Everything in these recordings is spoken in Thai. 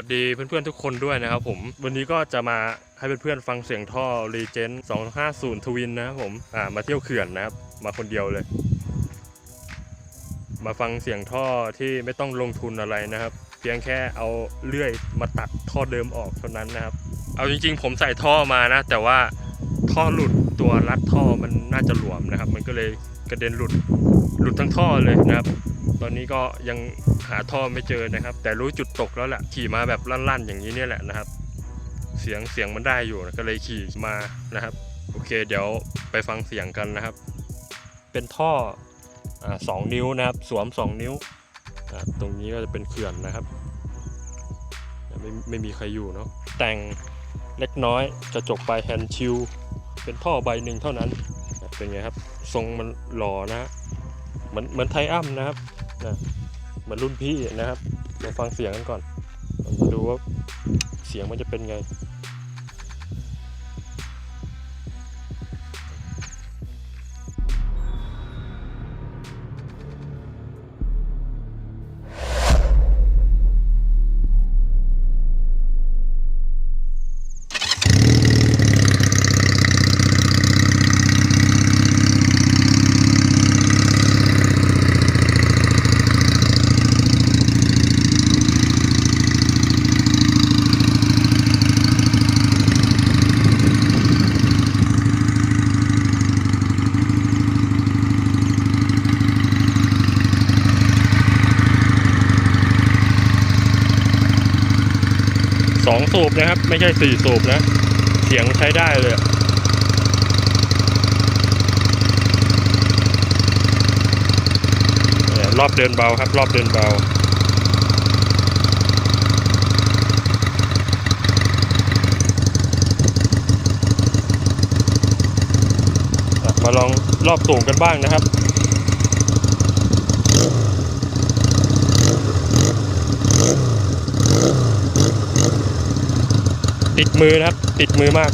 วัสดีเพื่อนๆทุกคนด้วยนะครับผม วันนี้ก็จะมาให้เพื่อนๆฟังเสียงท่อ Regent 250 Twin นะครับผมอ่ามาเที่ยวเขื่อนนะครับ มาคนเดียวเลย มาฟังเสียงท่อที่ไม่ต้องลงทุนอะไรนะครับ เพียงแค่เอาเลื่อยมาตัดท่อเดิมออกเท่านั้นนะครับ เอาจริงๆ ผมใส่ท่อมานะ แต่ว่าท่อหลุดตัวรัดท่อมันน่าจะหลวมนะครับ มันก็เลยกระเด็นหลุดหลุดทั้งท่อเลยนะครับ ตอนนี้ก็ยังหาท่อไม่เจอนะครับ แต่รู้จุดตกแล้วแหละขี่มาแบบลั่นๆ อย่างนี้เนี่ยแหละนะครับ เสียงเสียงมันได้อยู่ก็เลยขี่มานะครับ โอเค เดี๋ยวไปฟังเสียงกันนะครับ เป็นท่ออ่าสองนิ้วนะครับ สวมสองนิ้ว ตรงนี้ก็จะเป็นเขื่อนนะครับไม่ไม่มีใครอยู่เนาะแต่งเล็กน้อยกระจกปลายแฮนด์ชิลเป็นท่อใบหนึ่งเท่านั้นเป็นไงครับ ทรงมันหล่อนะฮะเหมือนเหมือนไทอัมนะครับ นะเหมือนรุ่นพี่นะครับมาฟังเสียงกันก่อนมาดูว่าเสียงมันจะเป็นไง สองสูบนะครับ ไม่ใช่สี่สูบนะ เสียงใช้ได้เลยรอบเดินเบาครับ รอบเดินเบามาลองรอบสูงกันบ้างนะครับ ติดมือนะครับ ติดมือมาก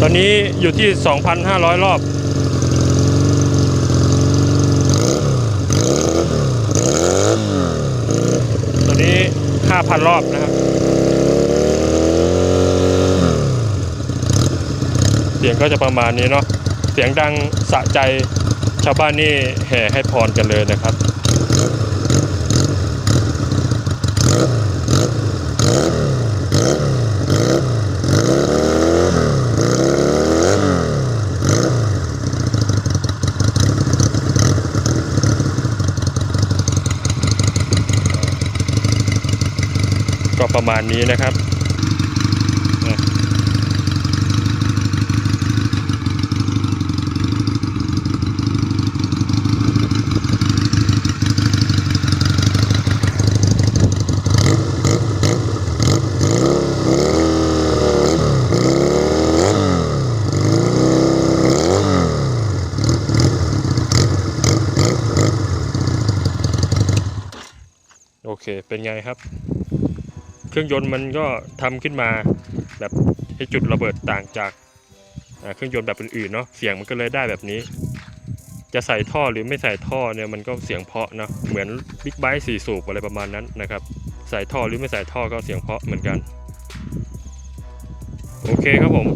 ตอนนี้อยู่ที่ 2,500 รอบ ตอนนี้ 5,000 รอบนะครับ เสียงก็จะประมาณนี้เนาะ เสียงดังสะใจ ชาวบ้านนี่แห่ให้พรกันเลยนะครับ ประมาณนี้นะครับ โอเค เป็นไงครับ เครื่องยนต์มันก็ทำขึ้นมาแบบให้จุดระเบิดต่างจากเครื่องยนต์แบบอื่นๆเนาะเสียงมันก็เลยได้แบบนี้ จะใส่ท่อหรือไม่ใส่ท่อเนี่ยมันก็เสียงเพาะเนะเหมือนบิ๊กไบค์สี่สูบอะไรประมาณนั้นนะครับ ใส่ท่อหรือไม่ใส่ท่อก็เสียงเพาะเหมือนกันโอเคครับผม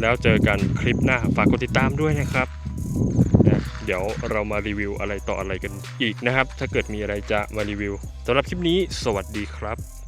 แล้วเจอกันคลิปหน้าฝากกดติดตามด้วยนะครับ เดี๋ยวเรามารีวิวอะไรต่ออะไรกันอีกนะครับ ถ้าเกิดมีอะไรจะมารีวิวสำหรับคลิปนี้ สวัสดีครับ